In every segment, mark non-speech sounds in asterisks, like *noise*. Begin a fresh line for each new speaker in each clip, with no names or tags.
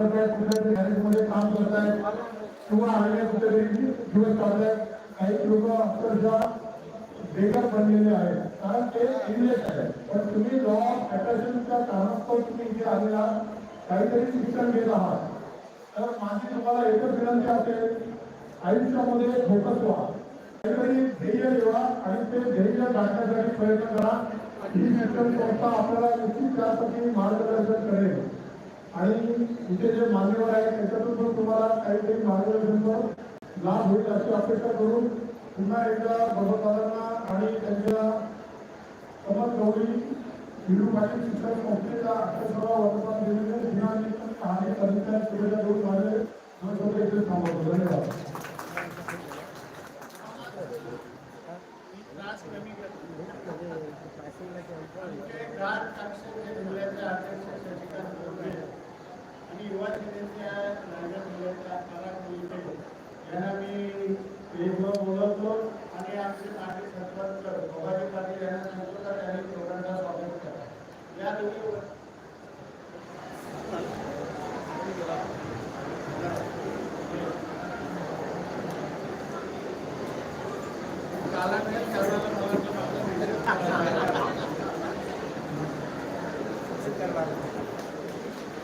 कुठल्यातरी गॅरेजमध्ये काम करतायत किंवा आलेल्या कुठेतरी दिवस काढतायत काही लोक अक्षरशः बेकार बनलेले आहेत. कारण ते इंग्लिश आहे पण तुम्ही लॉ ऑफ अट्रॅक्शनच्या कारणास्तव तुम्ही इथे आलेला काहीतरी शिक्षण घेत आहात. तर माझी तुम्हाला एकच विनंती असेल आयुष्यामध्ये फोकस व्हा. काहीतरी ध्येय ठेवा आणि ते ध्येय गाठण्यासाठी प्रयत्न करा. ही शिक्षण संस्था आपल्याला निश्चित त्यासाठी मार्गदर्शन करेल. आणि इथे जे मान्यवर आहेत त्याच्यातून पण तुम्हाला काहीतरी मार्गदर्शन लाभ होईल अशी अपेक्षा करून पुन्हा एकदा बाबासाहेबांना आणि त्यांच्या समज गौरी हिंदू पाटील शिक्षण संस्थेच्या अक्षरसभा वर्तमान दिलेले दिनानिमित्त आणि त्यांच्या शुभेच्छा देऊन माझे दोन इथे थांबवतो. धन्यवाद.
घाट आणि युवा सेनेच्या रायगड जिल्ह्याच्या पराग मोहिते यांना मी बोलवतो आणि आमचे माजी सरपंच भोगाजी पाटील यांना सांगतो का त्यांनी प्रोग्रामला स्वागत करा या दोन्ही कालांतर *laughs* ठरवायला मला वाटतं माझं आमच्या जिल्ह्यातील सर्व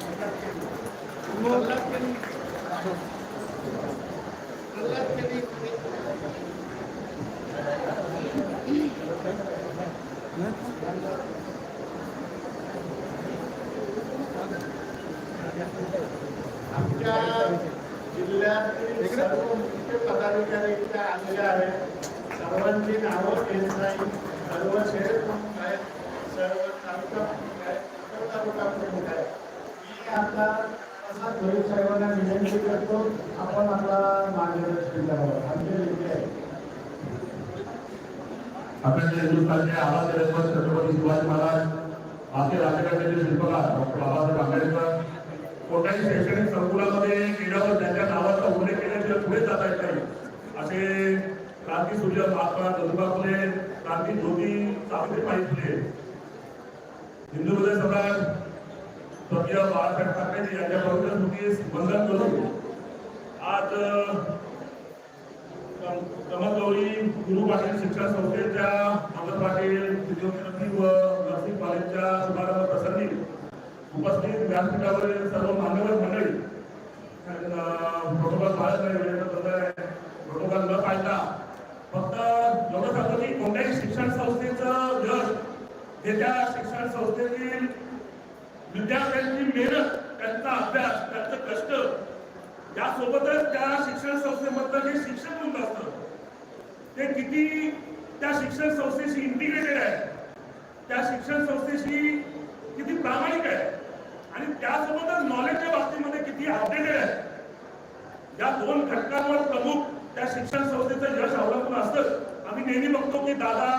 मुख्य पदाधिकारी इथे आलेले आहेत सर्वांची नावं घेत नाही सर्व शेत प्रमुख आहेत सर्व तालुका प्रमुख आहेत सर्व तालुका प्रमुख आहेत साहेबांना विनंती करतो आपण आपला मार्गदर्शन करावं. आमचे नेते
आपल्या हिंदुस्थानचे छत्रपती शिवाजी महाराज भारतीय शिल्पकार डॉक्टर बाबासाहेब आंबेडकर कोणत्याही शैक्षणिक संकुलामध्ये गेल्यावर त्यांच्या नावाचा उल्लेख केल्याशिवाय पुढे जाता येत नाही. असे क्रांती सूर्य महात्मा ज्योतिबा फुले क्रांती ज्योती सावित्रीबाई फुले. हिंदू हृदय सम्राट स्वर्गीय बाळासाहेब ठाकरे यांच्या पवित्र स्मृतीस वंदन करून आज कमलगौरी गुरु पाटील शिक्षण संस्थेच्या अमर पाटील फिजिओथेरपी व नर्सिंग कॉलेजच्या शुभारंभ प्रसंगी उपस्थित व्यासपीठावरील सर्व मान्यवर मंडळी प्रोटोकॉल पाळत नाही प्रोटोकॉल न पाळता फक्त एवढं सांगतो की कोणत्याही शिक्षण संस्थेचं यश हे त्या शिक्षण संस्थेतील विद्यार्थ्यांची मेहनत त्यांचा अभ्यास त्यांचं कष्ट यासोबतच त्या शिक्षण संस्थेमधलं जे शिक्षण वृंद असतं ते किती त्या शिक्षण संस्थेशी इंटिग्रेटेड आहे त्या शिक्षण संस्थेशी किती प्रामाणिक आहे आणि त्यासोबतच नॉलेजच्या बाबतीमध्ये किती अपडेटेड आहे या दोन घटकांवर प्रमुख त्या शिक्षण संस्थेचं यश अवलंबून असतं. आम्ही नेहमी बघतो की दादा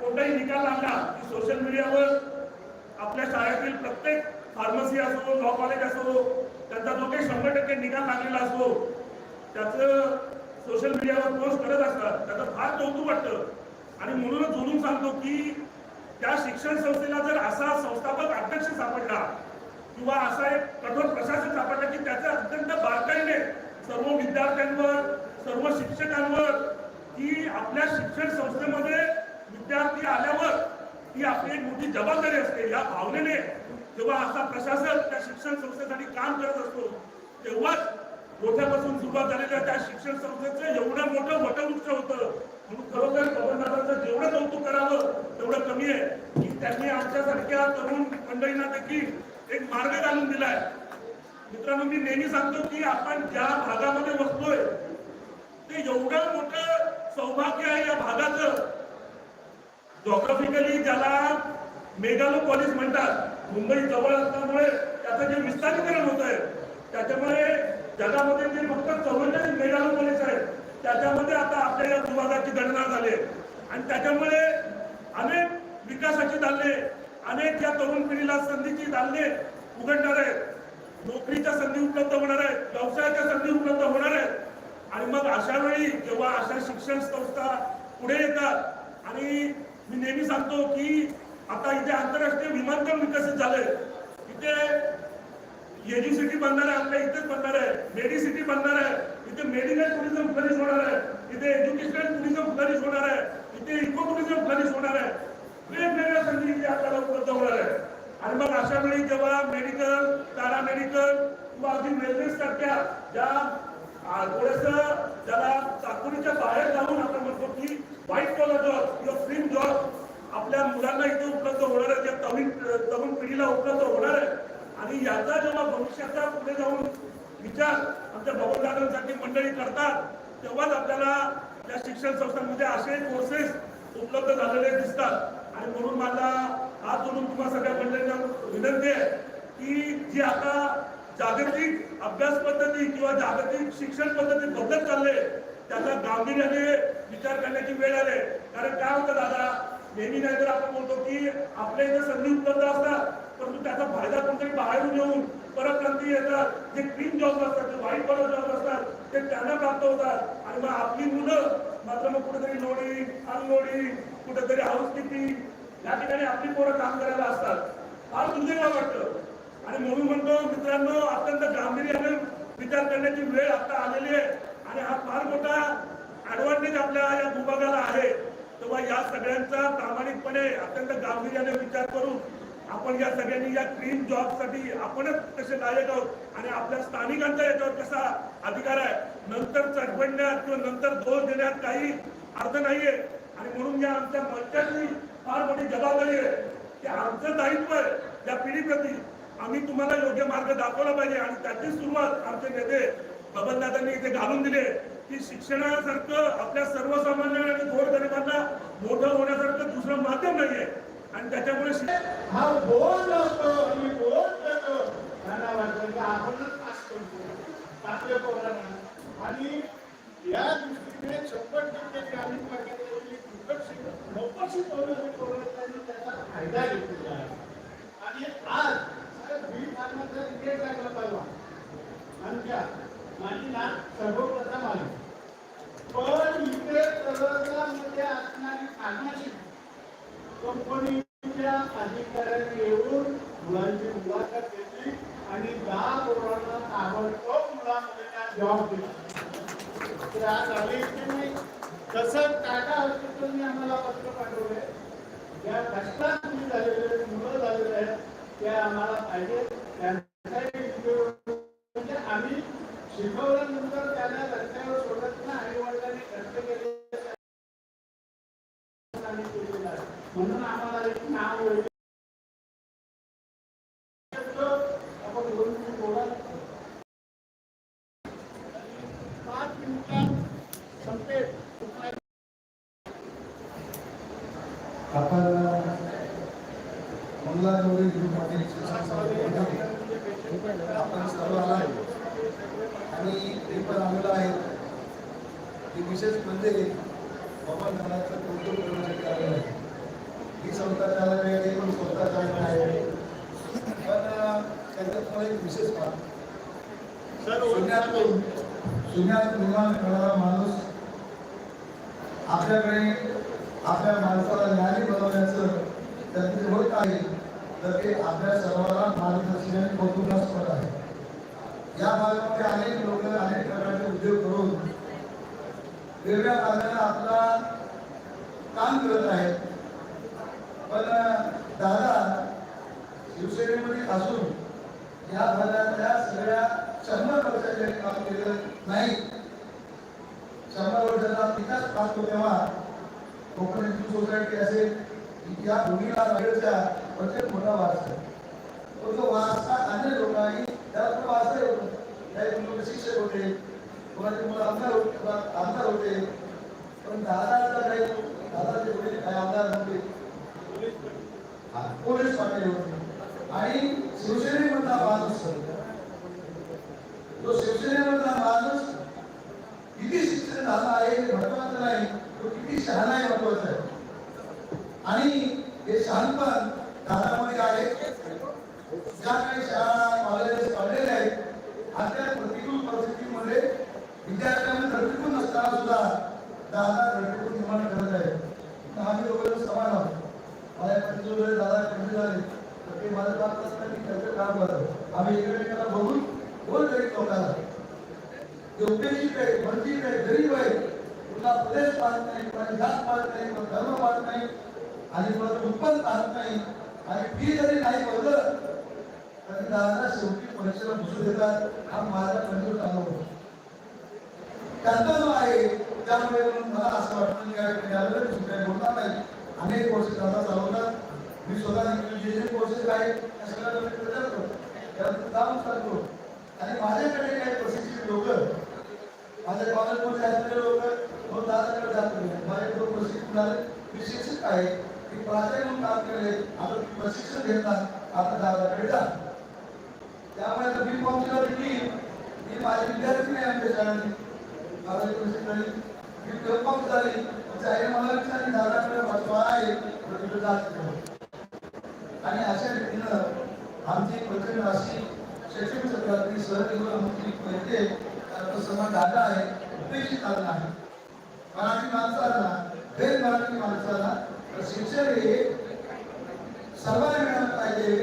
कोणताही निकाल लागला की सोशल मीडियावर आपल्या शाळेतील प्रत्येक फार्मसी असो लॉ कॉलेज असो त्यांचा जो काही शंभर टक्के निकाल लागलेला असतो त्याचं सोशल मीडियावर पोस्ट करत असतात त्याचं फार कौतुक वाटतं. आणि म्हणूनच जोडून सांगतो की त्या शिक्षण संस्थेला जर असा संस्थापक अध्यक्ष सापडला किंवा असा एक कठोर प्रशासक सापडला की त्याचं अत्यंत बारकाईने सर्व विद्यार्थ्यांवर सर्व शिक्षकांवर की आपल्या शिक्षण संस्थेमध्ये विद्यार्थी आल्यावर ही आपली एक मोठी जबाबदारी असते. या भावनेने जेव्हा असा प्रशासक त्या शिक्षण संस्थेसाठी काम करत असतो तेव्हाच मोठ्यापासून सुरुवात झालेल्या त्या शिक्षण संस्थेचं एवढं मोठं वटवृक्ष होतं. म्हणून खरोखर गव्हर्नरांचं जेवढं कौतुक करावं तेवढं कमी आहे. की त्यांनी आमच्यासारख्या तरुण मंडळींना देखील एक मार्ग घालून दिलाय. मित्रांनो मी नेहमी सांगतो की आपण ज्या भागामध्ये बसतोय ते एवढं मोठं सौभाग्य आहे या भागाचं. जॉग्राफिकली ज्याला मेगालोपॉलिस म्हणतात. मुंबई जवळ असल्यामुळे त्याचं जे विस्तारीकरण होत आहे त्याच्यामुळे जगामध्ये जे फक्त चौवेचाळीस मेगालोपॉलिस आहेत त्याच्यामध्ये आता आपल्या या विभागाची गणना झाली आणि त्याच्यामुळे अनेक विकासाची दालने अनेक या तरुण पिढीला संधीची दालने उघडणार आहेत. नोकरीच्या संधी उपलब्ध होणार आहेत व्यवसायाच्या संधी उपलब्ध होणार आहेत. आणि मग अशा वेळी जेव्हा अशा शिक्षण संस्था पुढे येतात आणि मी नेहमी सांगतो की आता इथे आंतरराष्ट्रीय विमानतळ विकसित झाले इथे एज्युसिटी बनणार आहे आपल्या इथेच बनणार आहे. मेडिसिटी बनणार आहे. इथे मेडिकल टुरिझम फ्लरिश होणार आहे. इथे एज्युकेशनल टुरिझम फ्लरिश होणार आहे. इथे इको टुरिझम फ्लरिश होणार आहे. वेगवेगळ्या संधी इथे आपल्याला उपलब्ध होणार आहे. आणि मग अशा वेळी जेव्हा मेडिकल पॅरामेडिकल किंवा अगदी वेलनेस सारख्या ज्या थोडस ज्याला चाकुरीच्या बाहेर जाऊन आपण म्हणतो की व्हाईट कॉलर जॉब किंवा फ्रीम जॉब आपल्या मुलांना इथे उपलब्ध होणार आहे त्या तरुण तरुण पिढीला उपलब्ध होणार आहे. आणि याचा जेव्हा भविष्याचा पुढे जाऊन विचार आमच्या भवनदारांसाठी मंडळी करतात तेव्हाच आपल्याला या शिक्षण संस्थांमध्ये असे कोर्सेस उपलब्ध झालेले दिसतात. आणि म्हणून माझा हात जोडून तुम्हा सगळ्या मंडळींना विनंती आहे की जी आता जागतिक अभ्यास पद्धती किंवा जागतिक शिक्षण पद्धती बदलत चालले त्याचा गांभीर्याने विचार करण्याची वेळ आले कारण काय होतं दादा नेहमी नाही तर आपण बोलतो की आपल्या इथे संधी उपलब्ध असतात परंतु त्याचा फायदा कोणतरी बाहेरून येऊन परप्रांती येतात जे क्लीन जॉब असतात जे व्हाईट कॉलर जॉब असतात ते त्यांना प्राप्त होतात. आणि मग आपली मुलं मात्र मग कुठेतरी लोडी अनलोडी कुठेतरी हाऊस किपिंग या ठिकाणी आपली पोरं काम करायला असतात. फार दुर्दैव वाटतं. आणि म्हणून म्हणतो मित्रांनो अत्यंत गांभीर्याने विचार करण्याची वेळ आता आलेली आहे. आणि हा फार मोठा ऍडव्हान्टेज आपल्या या भूभागाला आहे. तेव्हा या सगळ्यांचा प्रामाणिकपणे अत्यंत गांभीर्याने विचार करून आपण या सगळ्यांनी या क्लीन जॉबसाठी आपणच कसे लायक आहोत आणि आपल्या स्थानिकांचा याच्यावर कसा अधिकार आहे नंतर चटबडण्यात किंवा नंतर दोष देण्यात काही अर्थ नाहीये. आणि म्हणून या आमच्या मंचाची फार मोठी जबाबदारी आहे. की आमचं दायित्व आहे या पिढीप्रती. आम्ही तुम्हाला योग्य मार्ग दाखवला पाहिजे आणि त्याची सुरुवात आमचे नेते बबनदादांनी इथे घालून दिले की शिक्षणासारखं आपल्या सर्वसामान्य आणि गोरगरिबांना मोठं होण्यासारखं दुसरं माध्यम नाहीये. आणि त्याच्यामुळे
हा बोल असतो आणि बोल करतो त्यांना वाटतं की आपणच पास करतो. आपल्या पोरांना. आणि या दृष्टीने शंभर टक्के ग्रामीण भागातील फुकट शिक मोफत शिकवणारे त्याचा फायदा घेतलेला आहे. आणि आज साहेब, बी फार्माचा रिजेक्ट लागला परवा. आमच्या माझी सर्वप्रथम आली. पण इथे तळोजामध्ये असणारी फार्मसी कंपनीच्या अधिकाऱ्यांनी येऊन मुलांची मुलाखत घेतली आणि दहा पोरांना ताबडतोब मुलामध्ये त्या जॉब दिला तर आज आले की नाही तसं टाटा हॉस्पिटलने आम्हाला पत्र पाठवले ज्या कष्टात झालेले मुलं झालेले आहेत त्या आम्हाला पाहिजे त्यांचाही म्हणजे आम्ही शिकवल्यानंतर त्याला रस्त्यावर सोडत ना आई वडिलांनी खर्च केले आम्ही केलेलं आहे. म्हणून आम्हाला एक नाव वगैरे आपण दोन मिनिट बोला पाच मिनिटात संपेल
आपण मंगळागौरी ग्रुपमध्ये शिक्षण संस्थेमध्ये आपण सर्व आलाय आणि ते पण आलेलं आहे की विशेष म्हणजे आपण घराचं कौतुक करण्यासाठी आलेलं आहे ही संस्था त्याला वेळ आहे पण स्वतः चांगला आहे पण अं, त्याच्यात मला एक विशेष पाहतो शून्यातून शून्यात निर्माण करणारा माणूस आपल्याकडे आपल्या माणसाला ज्ञानी बनवण्याचं त्यातले होत आहे तर ते आपल्या सर्वांना मार्गदर्शन आणि कौतुकास्पद आहे. या भागामध्ये अनेक लोक अनेक प्रकारचे उद्योग करून वेगळ्या मार्गाने आपला काम करत आहेत. पण दादा शिवसेनेमध्ये असून या भागातल्या सगळ्या शंभर वर्षाचे काम केलं नाही. शंभर वर्षाचा विकास पाहतो तेव्हा कोकण सोसायटी असेल या भूमीला लागेलच्या प्रत्येक मोठा वारसा आहे. तो जो वारसा अनेक लोकांनी त्याला तो वारसा होतो? काही मुलं शिक्षक होते कोणाचे मुलं आमदार होते आमदार होते. पण दादाचा काही दादाचे वडील काही आमदार नव्हते. पोलीस पाटील होते आणि शिवसेनेमधला माणूस जो शिवसेनेमधला माणूस किती शिक्षण झालं आहे ते महत्वाचं नाही तो किती शहाणा आहे महत्वाचं आहे. आणि हे शहाणपण घरामध्ये आहे. ज्या काही शाळा कॉलेजेस काढलेले आहेत अशा प्रतिकूल परिस्थितीमध्ये विद्यार्थ्यांना प्रतिकूल नसताना सुद्धा दादा प्रतिकूल निर्माण करत आहे आम्ही दोघं समान आहोत. माझ्या या पद्धतीने दादा कमी झाले. तर ते माझं काम असताना की त्यांचं काम करत आम्ही एकमेकांना बघून बोल तरी लोकांना. उपेक्षित आहे वंचित आहे गरीब आहे कुठला प्रदेश पाहत नाही कुणाची जात पाहत नाही कुणा धर्म पाहत नाही. आणि कुणाचं उत्पन्न पाहत नाही. आणि फी जरी नाही बघलं तरी दादाला शेवटी परीक्षेला घुसू देतात. हा माझा कंट्रोल चालू होतो त्यांचा जो आहे त्यामुळे मला असं वाटतं की काय मिळालं काही बोलणार नाही. अनेक कोर्सेस आता चालवतात. मी स्वतः जे जे कोर्सेस आहे त्या सगळ्या प्रचार करतो त्यात काम करतो आणि माझ्याकडे काही प्रशिक्षित लोक माझ्या कॉलेजमध्ये असलेले लोक मग दादाकडे जात नाही माझे दोन प्रशिक्षण झाले मी शिक्षक आहे मी प्राचार्य म्हणून काम केले. आता मी प्रशिक्षण घेतात आता दादाकडे जा. त्यामुळे आता बी कॉमची की मी माझे विद्यार्थी नाही आमच्या शाळेने मला प्रशिक्षण गोष्ट कळली. मी कन्फर्म झाली म्हणजे आई मला विचारली दादाकडे वाचवा आहे. तर तिथं जात आणि अशा रीतीनं आमची प्रचंड अशी शैक्षणिक क्षेत्रातली सहकारी मंत्री पहिले त्याचा समाज आला आहे उपेक्षित आला आहे. मराठी माणसाला गैर मराठी माणसाला शिक्षण हे सर्वांना मिळालं पाहिजे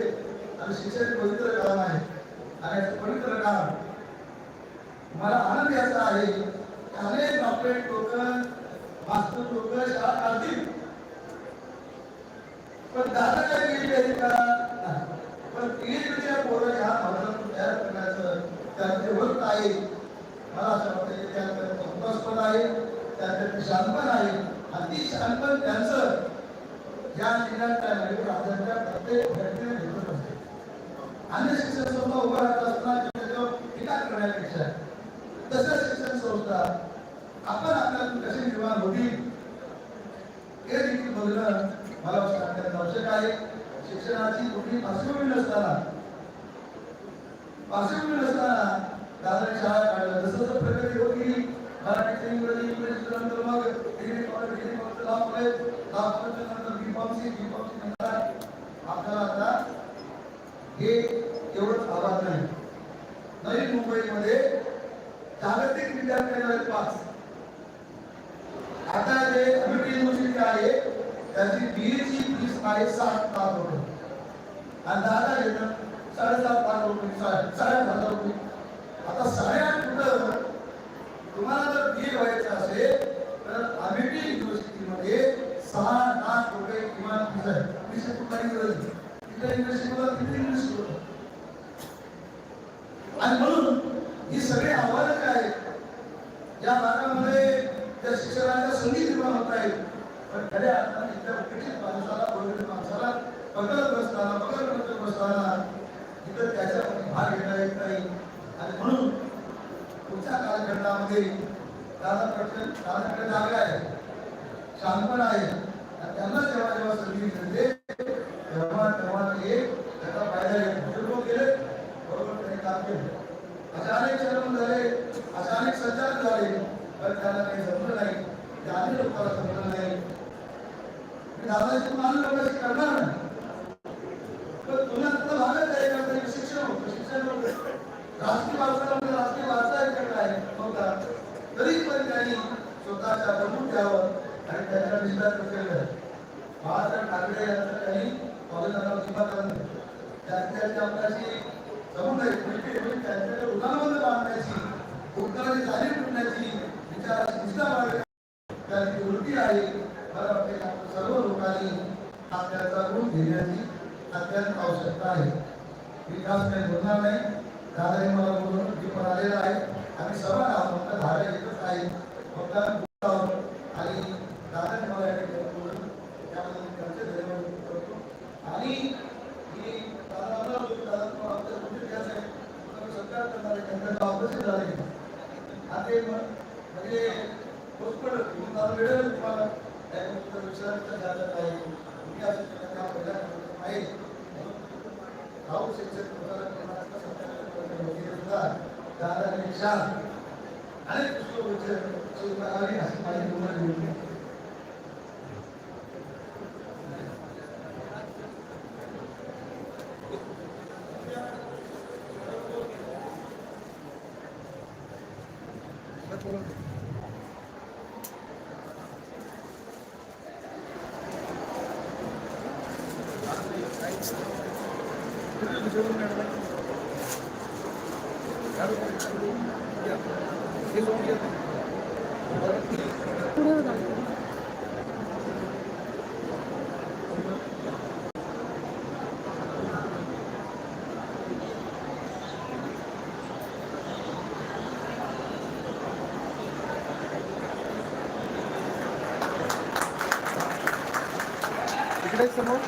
आणि शिक्षण पवित्र काम आहे. आणि पवित्र काम मला आनंद याचा आहे की अनेक डॉक्टरेट लोक मास्टर लोक शाळा काढतील. पण दादा काय केली आहे का? पण पीएचडीच्या पोरं ह्या भागातून तयार करण्याचं त्यांचे वक्त आहे. मला असं वाटतं की त्याकडे संतोषपण आहे त्याकडे आहे. आणि ती त्यांचं या जिल्ह्यात काय राज्याच्या प्रत्येक घेतलं असते अन्य शिक्षण संस्था उभा राहत असताना त्याच्यावर टीका करण्यापेक्षा शिक्षण संस्था आपण आपल्यातून कशी निर्माण होतील हे देखील बघणं मला वाटतं आवश्यक आहे. शिक्षणाची कुठली पार्श्वभूमी नसताना पार्श्वभूमी नसताना दादर शाळा जसं जसं प्रगती होत गेली मराठी इंग्रजी नंतर मग degree college degree college law college law नंतर बी फॉर्मसी बी फॉर्मसी नंतर आपल्याला आता हे एवढंच आवाज नाही. नवी मुंबईमध्ये जागतिक विद्यार्थ्यांना पाच. आता जे अमेरिकन युनिव्हर्सिटी आहे त्याची बीएची फीस आहे सात लाख रुपये. आणि दादा घेतात साडेसात लाख रुपये साडे साडेआठ हजार रुपये. आता सगळ्यात कुठं तुम्हाला जर बी व्हायचं असेल तर अमेरिकन युनिव्हर्सिटीमध्ये सहा लाख रुपये किमान फीस आहे. फीस कुठला इंग्रजी तिथल्या युनिव्हर्सिटीला किती होतं आणि म्हणून ही सगळी आव्हानं काय आहेत या भागामध्ये त्या शिक्षणाच्या संधी निर्माण होत आहेत पण खऱ्या अर्थाने इथल्या उपेक्षित माणसाला गोरगरीब माणसाला पकडत बसताना पकडत बसत बसताना इथं त्याच्यामध्ये भाग घेता येत नाही आणि म्हणून पुढच्या कालखंडामध्ये दादा प्रश्न दादाकडे जागा आहे शांतपण आहे आणि त्यांना जेव्हा जेव्हा संधी मिळते तेव्हा तेव्हा ते त्याचा फायदा घेतो जे लोक गेले बरोबर त्यांनी काम केलं असे अनेक चरण झाले असे अनेक संचालन झाले पण त्याला काही जमलं नाही. ते लोकांना जमलं नाही. दादाजी दादाची तुम्हाला लोकांशी करणार नाही. पण तुला तुला भागत आहे का तरी शिक्षण होतं शिक्षण होतं. राजकीय वारसा म्हणजे राजकीय वारसा याच्याकडे आहे. होता तरी पण त्यांनी स्वतःच्या प्रमुख प्रमुख्यावर आणि त्याच्या विस्तार केलं बाळासाहेब ठाकरे यांचं त्यांनी कॉलेजाला सीमा करून त्यांच्या आपल्याशी जमून त्यांच्याकडे बांधण्याची उत्तराची जाणीव ठेवण्याची विचार दिशा त्यांची वृत्ती आहे. मला वाटते सर्व लोकांनी त्याचा गुण घेण्याची अत्यंत आवश्यकता आहे. विकास काही बोलणार नाही. दादाने मला बोलून पण आलेला आहे. आम्ही सर्वांना फक्त धाडे एकच आहे. फक्त आम्ही बोलत आहोत आणि दादाने मला या ठिकाणी बोलून त्यामध्ये मी त्यांचे धन्यवाद व्यक्त करतो आणि ही दादा मला बोलतो, दादा तुम्हाला आमच्या कुठे घ्यायचं आहे तुम्ही सत्कार करणार आहे त्यांचं ऑपरेशन झाले आता एक म्हण- म्हणजे पोस्टपड म्हणून मला मिळेल तुम्हाला त्या गोष्टीचा विचारायचा झाला नाही. तुम्ही असं केलं आहे भाऊ शिक्षक महाराष्ट्र सरकारच्या दादा अनेक पुस्तक शिवकाराने माझी
इकडे समोर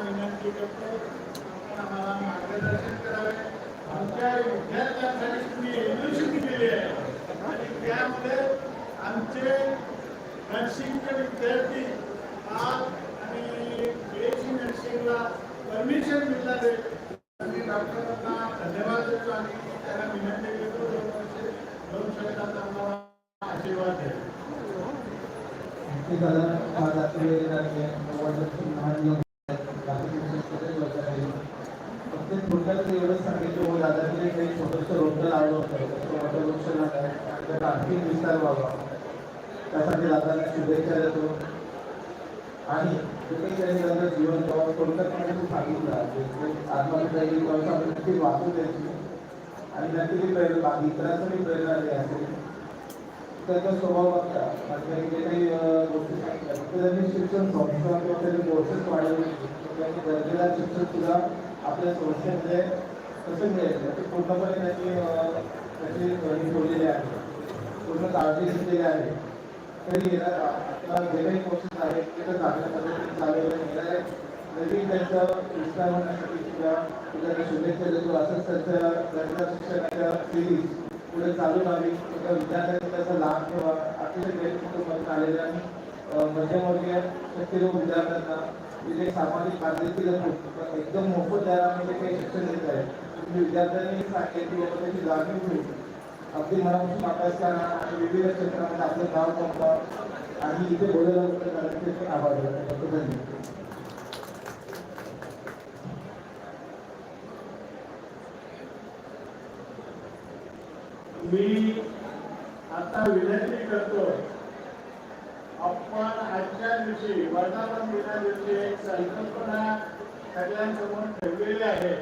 विनंती करतो आम्हाला मार्गदर्शन करावे आमचे नर्सिंगचे विद्यार्थी आज आणि बीएससी नर्सिंगला परमिशन मिळाले आम्ही डॉक्टरांना धन्यवाद. देतो आणि त्यांना विनंती करतो दोन शब्दात आम्हाला आशीर्वाद द्या
थोडक्यात एवढंच सांगितलं हो दादाने काही छोटंसं रोपटं लावलं होतं त्याचं मोठं वृक्ष लागलं आणि त्याचा आणखी विस्तार व्हावा. त्यासाठी दादांना शुभेच्छा देतो. आणि जे त्यांनी त्यांचं जीवन प्रवास थोडक्यात मी सांगितलं जे आत्महत्या येईल नक्की वाचू द्यायची आणि नक्की ती प्रेरणा इतरांचं मी प्रेरणा द्यायची त्याचा स्वभाव बघता. म्हणजे जे काही गोष्टी सांगितल्या त्यांनी शिक्षण संस्था किंवा त्यांनी कोर्सेस वाढवले. त्यांनी दर्जेदार शिक्षण सुद्धा आपल्या संस्थेमध्ये कसं मिळेल याची पूर्णपणे त्यांनी त्याची ठेवलेली आहे. पूर्ण काळजी घेतलेली आहे. तरी आता जे कोर्सेस आहेत ते तर चांगल्या पद्धतीने चालवले येणारे नवीन त्यांचं विस्तार होण्यासाठी किंवा त्यांना शुभेच्छा देतो. असंच त्यांच्या दर्जेदार शिक्षणाच्या सिरीज पुढे चालू राहावी त्या विद्यार्थ्यांनी त्याचा लाभ घ्यावा. अतिशय गैरकुटुंबातून आलेले आणि अं, मध्यमवर्गीय शक्यतो विद्यार्थ्यांना तिथे सामाजिक बांधिलकी पण एकदम मोफत दरामध्ये म्हणजे काही शिक्षण देत आहे. तुम्ही विद्यार्थ्यांनी सांगेल की बाबा त्याची जाणीव होईल. अगदी मनापासून अभ्यास करा आणि विविध क्षेत्रामध्ये आपलं नाव करतात आणि इथे बोलायला त्याचे आभार धन्यवाद.
मी आता विनंती करतो आपण आजच्या दिवशी वर्धापन दिनाविषयी एक संकल्पना सगळ्यांसमोर ठेवलेली आहे.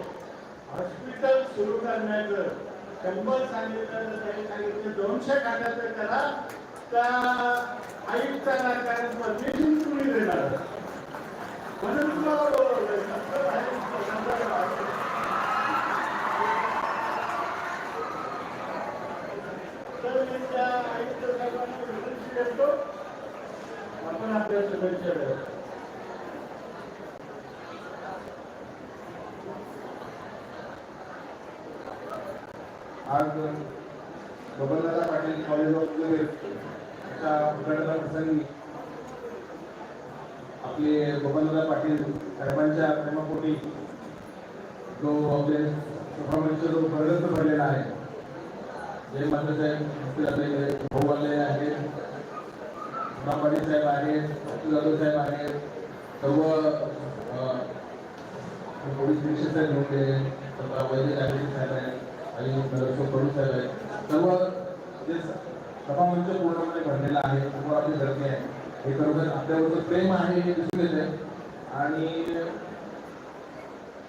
हॉस्पिटल सुरू करण्याचं. शंभर सांगितलं त्यांनी सांगितलं दोनशे खात्याचं करा. त्या आयुक्ताला कारण परमिशन तुम्ही देणार. म्हणून तुम्हाला तर मी त्या आयुक्त साहेबांना विनंती करतो आपण आपल्या शुभेच्छा द्या
आज बबनदादा पाटील कॉलेज ऑफ च्या उद्घाटना प्रसंगी आपले बबनदादा पाटील साहेबांच्या प्रेमापोटी जो आपले सभामंच जो प्रगत भरलेला आहे. जय मात्र साहेब आपले भाऊ आलेले आहेत. पाटील साहेब आहेत अब्दुल जाधव साहेब आहेत. सर्व पोलीस निरीक्षक साहेब होते. वैद्य साहेब आहेत. आणि नगरसेवक कडू साहेब आहेत सर्व जे सभामंच पूर्णपणे भरलेला आहे सर्व आपली गर्दी आहे हे खरोखर आपल्याबरोबर प्रेम आहे हे दिसून येत आहे आणि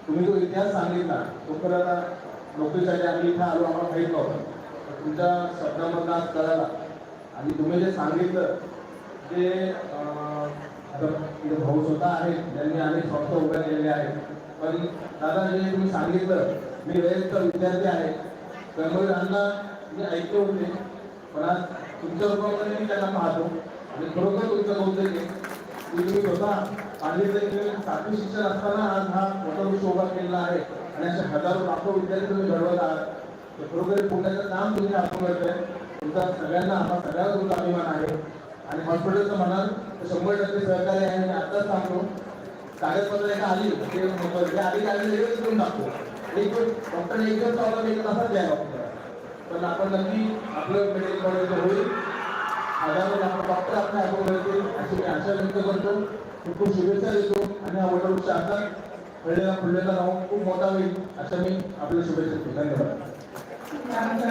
तुम्ही जो इतिहास सांगितला तो खरं आता नोकरीसाठी आम्ही इथं आलो आम्हाला माहीत नव्हतं. तुमच्या शब्दामधनं आज कळाला. आणि तुम्ही जे सांगितलं ते आता भाऊ स्वतः आहेत ज्यांनी अनेक स्वप्न उभ्या केले आहेत. पण दादा जे तुम्ही सांगितलं मी वयस्क विद्यार्थी आहे. त्यांना मी ऐकले होते पण आज तुमच्या रूपामध्ये मी त्यांना पाहतो. आणि खरोखर तुमचं कौतुक आहे. की तुम्ही स्वतः सांगितलं सातवी शिक्षण असताना आज हा मोठा वृक्ष उभा केलेला आहे. आणि असे हजारो लाखो विद्यार्थी तुम्ही घडवत आहात. तर खरोखर पुण्याचं नाम तुम्ही आपण करतोय तुमचा सगळ्यांना हा सगळ्याला तुमचा अभिमान आहे. आणि हॉस्पिटलचं म्हणाल तर शंभर टक्के सहकार्य आहे. मी आत्ताच सांगतो. कागदपत्र एका आली ते आली आली लगेच देऊन टाकतो आणि डॉक्टर एकच दिवस चावला एक तासात द्यायला पण आपण नक्की आपलं मेडिकल कॉलेज होईल. आगामी आपण डॉक्टर आपल्या हातून मिळतील अशी मी आशा व्यक्त करतो खूप खूप शुभेच्छा देतो. आणि हा वटवृक्ष आता कळलेला फुललेला राहून खूप मोठा होईल. अशा मी आपल्या शुभेच्छा देतो. धन्यवाद.
त्यानंतर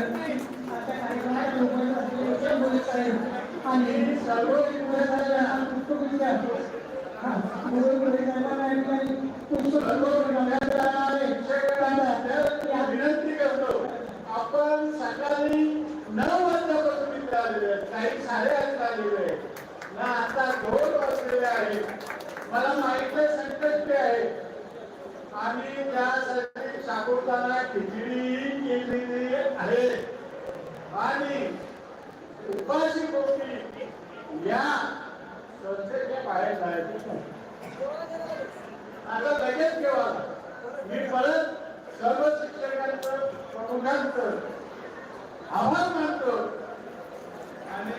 सर्व पोलीस आणि सर्व
विनंती करतो आपण सकाळी नऊ वाजल्यापासून इथे आलेले आहेत. काही साडेआठ आलेले आहेत. ना आता दोन वाजलेले आहेत. मला माहिती आहे आहे. आणि त्यासाठी साबुदाणा खिचडी केलेली आहे. आणि उपाशी पोटी या संस्थेच्या आता लगेच परत सर्व शिक्षकांचं प्रमुखांचं आभार मानतो आणि